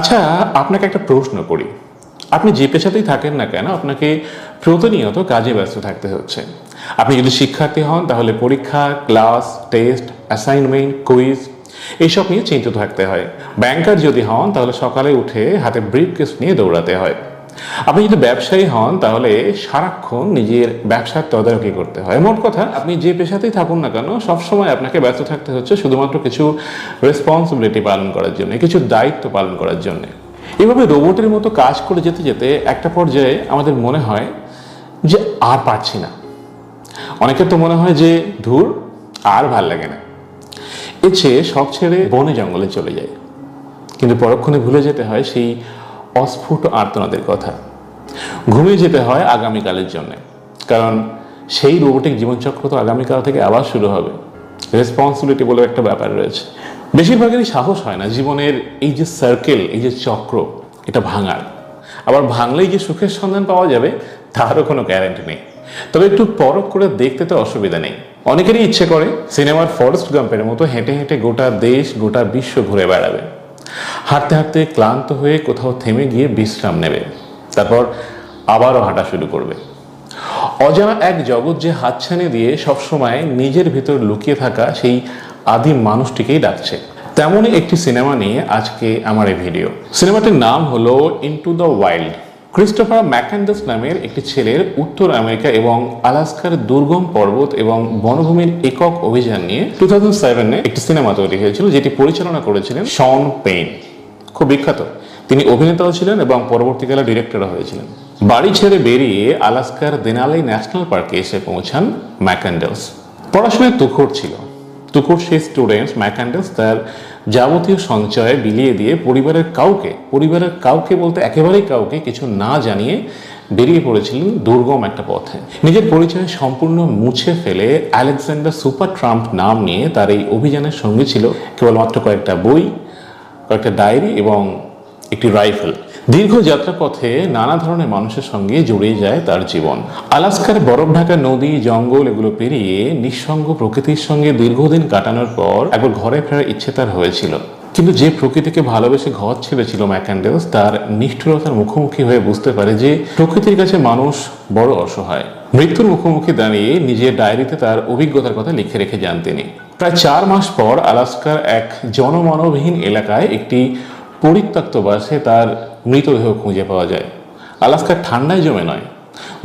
আচ্ছা আপনাকে একটা প্রশ্ন করি। আপনি যে পেশাতেই থাকেন না কেন, আপনাকে প্রতিনিয়ত কাজে ব্যস্ত থাকতে হচ্ছে। আপনি যদি শিক্ষার্থী হন, তাহলে পরীক্ষা, ক্লাস, টেস্ট অ্যাসাইনমেন্ট কুইজ এইসব নিয়ে চিন্তিত থাকতে হয়। ব্যাংকার যদি হন, তাহলে সকালে উঠে হাতে ব্রিফ কেস নিয়ে দৌড়াতে হয়। আপনি যদি ব্যবসায়ী হন, তাহলে সারাক্ষণ নিজের ব্যবসার তদারকি করতে হয়। মোট কথা, আপনি যে পেশাতেই থাকুন না কেন, সবসময় আপনাকে ব্যস্ত থাকতে হচ্ছে শুধুমাত্র কিছু রেসপন্সিবিলিটি পালন করার জন্য, কিছু দায়িত্ব পালন করার জন্য। এভাবে রোবটের মতো কাজ করে যেতে যেতে একটা পর্যায়ে আমাদের মনে হয় যে আর পারছি না। অনেকের তো মনে হয় যে, ধুর, আর ভালো লাগে না। চেয়ে সব ছেড়ে বনে জঙ্গলে চলে যায় কিন্তু পরক্ষণে ভুলে যেতে হয় সেই অস্ফুট আর্তনাদের কথা। ঘুমিয়ে যেতে হয় আগামীকালের জন্য। কারণ সেই রোবোটিক জীবনচক্র তো আগামীকাল থেকে আবার শুরু হবে। রেসপন্সিবিলিটি বলে একটা ব্যাপার রয়েছে। বেশিরভাগেরই সাহস হয় না জীবনের এই যে সার্কেল এই যে চক্র, এটা ভাঙার। আবার ভাঙলেই যে সুখের সন্ধান পাওয়া যাবে, তারও কোনো গ্যারান্টি নেই। তবে একটু পরখ করে দেখতে তো অসুবিধা নেই। অনেকেরই ইচ্ছে করে, সিনেমার ফরেস্ট গাম্পের মতো হেঁটে হেঁটে গোটা দেশ, গোটা বিশ্ব ঘুরে বেড়াবে। হাঁটতে হাঁটতে ক্লান্ত হয়ে কোথাও থেমে গিয়ে বিশ্রাম নেবে। তারপর আবারও হাঁটা শুরু করবে। অজানা এক জগৎ যে হাতছানি দিয়ে সবসময় নিজের ভেতর লুকিয়ে থাকা সেই আদিম মানুষটিকেই ডাকছে। তেমনই একটি সিনেমা নিয়ে আজকে আমার এই ভিডিও। সিনেমাটির নাম হলো into the wild Christopher McCandless নামের একটি ছেলের উত্তর আমেরিকা এবং আলাস্কার দুর্গম পর্বত এবং বনভূমির একক অভিযান নিয়ে টু থাউজেন্ড সেভেনে একটি সিনেমা তৈরি হয়েছিল, যেটি পরিচালনা করেছিলেন শন পেইন খুব বিখ্যাত। তিনি অভিনেতাও ছিলেন এবং পরবর্তীকালে ডিরেক্টরও হয়েছিলেন। বাড়ি ছেড়ে বেরিয়ে আলাস্কার দেনালাই ন্যাশনাল পার্কে এসে পৌঁছান ম্যাকান্ডেলস পড়াশোনায় তুখোর ছিল। তুখোর সেই স্টুডেন্টস ম্যাকান্ডেলস তার যাবতীয় সঞ্চয় বিলিয়ে দিয়ে পরিবারের কাউকে পরিবারের কাউকে বলতে একেবারেই কাউকে কিছু না জানিয়ে বেরিয়ে পড়েছিলেন দুর্গম একটা পথে। নিজের পরিচয় সম্পূর্ণ মুছে ফেলে আলেকজান্ডার সুপার ট্রাম্প নাম নিয়ে তার এই অভিযানের সঙ্গে ছিল কেবলমাত্র কয়েকটা বই, কয়েকটা ডায়েরি এবং একটি রাইফেল। দীর্ঘ যাত্রাপথে নানা ধরনের মানুষের সঙ্গে জড়িয়ে যায় তার জীবন। আলাস্কার, বরফ ঢাকা, নদী, জঙ্গল এগুলো পেরিয়ে নিঃসঙ্গ প্রকৃতির সঙ্গে দীর্ঘদিন কাটানোর পর একবার ঘরে ফেরার ইচ্ছে তার হয়েছিল। কিন্তু যে প্রকৃতিকে ভালোবেসে ঘর ছেড়েছিল ম্যাকান্ডেলস তার নিষ্ঠুরতার মুখোমুখি হয়ে বুঝতে পারে যে প্রকৃতির কাছে মানুষ বড় অসহায়। মৃত্যুর মুখোমুখি দাঁড়িয়ে নিজের ডায়েরিতে তার অভিজ্ঞতার কথা লিখে রেখে যান তিনি। প্রায় চার মাস পর আলাস্কার এক জনমানবহীন এলাকায় একটি পরিত্যক্ত বাসে তার মৃতদেহ খুঁজে পাওয়া যায়। আলাস্কার ঠান্ডায় জমে নয়,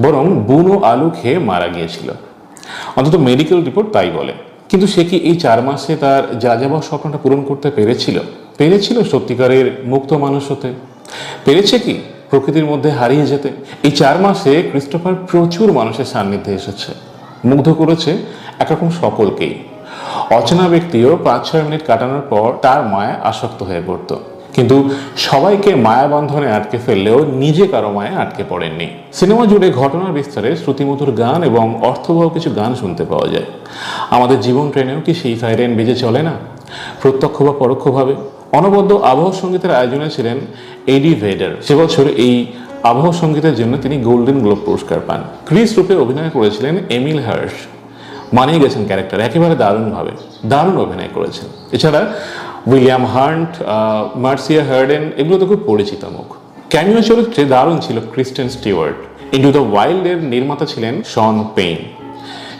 বরং বুনো আলু খেয়ে মারা গিয়েছিল। অন্তত মেডিকেল রিপোর্ট তাই বলে। কিন্তু সে কি এই চার মাসে তার যা যাবার স্বপ্নটা পূরণ করতে পেরেছিল? পেরেছিল সত্যিকারের মুক্ত মানুষ হতে? পেরেছে কি প্রকৃতির মধ্যে হারিয়ে যেতে? এই চার মাসে ক্রিস্টোফার প্রচুর মানুষের সান্নিধ্যে এসেছে। মুগ্ধ করেছে একরকম সকলকেই। অচেনা ব্যক্তিও পাঁচ ছয় মিনিট কাটানোর পর তার মায়া আসক্ত হয়ে পড়ত। কিন্তু সবাইকে মায়া বন্ধনে আটকে ফেললেও নিজে কারও মায়া আটকে পড়েননি। সিনেমা জুড়ে ঘটনার বিস্তারে শ্রুতিমধুর গান এবং অর্থবহ কিছু গান শুনতে পাওয়া যায়। আমাদের জীবন ট্রেনেও কি সেই সাইরেন বেজে চলে না? প্রত্যক্ষ বা পরোক্ষভাবে, অনবদ্য আবহ সঙ্গীতের আয়োজনে ছিলেন এডি ভেডার। সে বছর এই আবহ সঙ্গীতের জন্য তিনি গোল্ডেন গ্লোব পুরস্কার পান। ক্রিস রূপে অভিনয় করেছিলেন এমিল হার্শ। মানিয়ে গেছেন ক্যারেক্টার, একেবারে দারুণভাবে, দারুণ অভিনয় করেছেন। এছাড়া উইলিয়াম হান্ট মার্সিয়া হার্ডেন, এগুলো তো খুব পরিচিত মুখ। ক্যামিও চরিত্রে দারুণ ছিল ক্রিস্টেন স্টিওয়ার্ট। ইন্টু দ্য ওয়াইল্ডের নির্মাতা ছিলেন শন পেইন।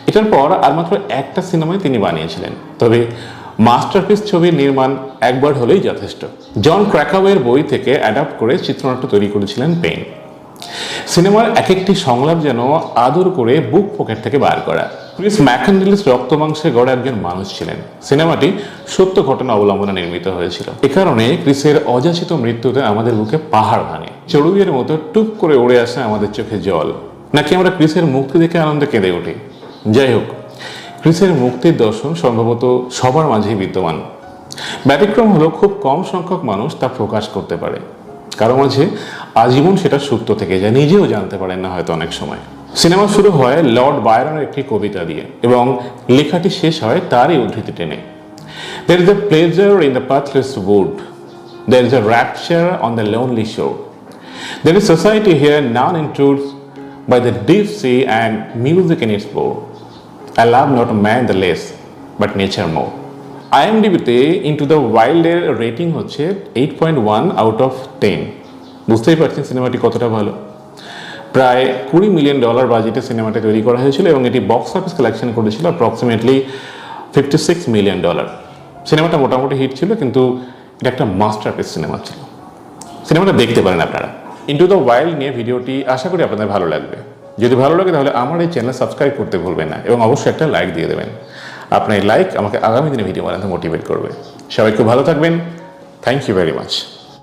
এটার পর আর মাত্র একটা সিনেমায় তিনি বানিয়েছিলেন। তবে মাস্টারপিস ছবির নির্মাণ একবার হলেই যথেষ্ট। জন ক্র্যাকাওয়ের বই থেকে অ্যাডাপ্ট করে চিত্রনাট্য তৈরি করেছিলেন পেইন। সিনেমার এক একটি সংলাপ যেন আদর করে বুক পকেট থেকে বার করা। ক্রিস ম্যাকেন্ডেলিস রক্ত মাংসে গড়া একজন মানুষ ছিলেন। সিনেমাটি সত্য ঘটনা অবলম্বনে নির্মিত হয়েছিল। এ কারণে ক্রিসের অযাচিত মৃত্যুতে আমাদের বুকে পাহাড় ভাঙে। চড়ুইয়ের মতো টুপ করে উড়ে আসে আমাদের চোখে জল। নাকি আমরা ক্রিসের মুক্তি দেখে আনন্দে কেঁদে উঠি? যাই হোক, ক্রিসের মুক্তির দর্শন সম্ভবত সবার মাঝেই বিদ্যমান। ব্যতিক্রম হলো খুব কম সংখ্যক মানুষ তা প্রকাশ করতে পারে। কারণ মাঝে আজীবন সেটা সুপ্ত থেকে যায়, নিজেও জানতে পারেন না হয়তো অনেক সময়। সিনেমা শুরু হয় লর্ড বায়রনের একটি কবিতা দিয়ে এবং লেখাটি শেষ হয় তারই উদ্ধৃতি টেনে। There is a pleasure in the pathless wood there is a rapture on the lonely shore there is society here none intrudes by the deep sea and music in its board I love not man the less but nature more আইএমডিবিতে into the ওয়াইল্ডের rating হচ্ছে eight point one out of ten বুঝতেই পারছেন সিনেমাটি কতটা ভালো। প্রায় কুড়ি মিলিয়ন ডলার বাজেটে সিনেমাটা তৈরি করা হয়েছিল এবং এটি বক্স অফিস কালেকশন করেছিল approximately fifty six million dollar সিনেমাটা মোটামুটি হিট ছিল, কিন্তু এটা একটা মাস্টারপিস সিনেমা ছিল। সিনেমাটা দেখতে পারেন আপনারা। ইন্টু দ্য ওয়াইল্ড নিয়ে ভিডিওটি আশা করি আপনাদের ভালো লাগবে। যদি ভালো লাগে তাহলে আমার এই চ্যানেল সাবস্ক্রাইব করতে ভুলবেন না এবং অবশ্যই একটা লাইক দিয়ে দেবেন। আপনার লাইক আমাকে আগামী দিনে ভিডিও বানাতে মোটিভেট করবে। সবাই খুব ভালো থাকবেন। Thank you very much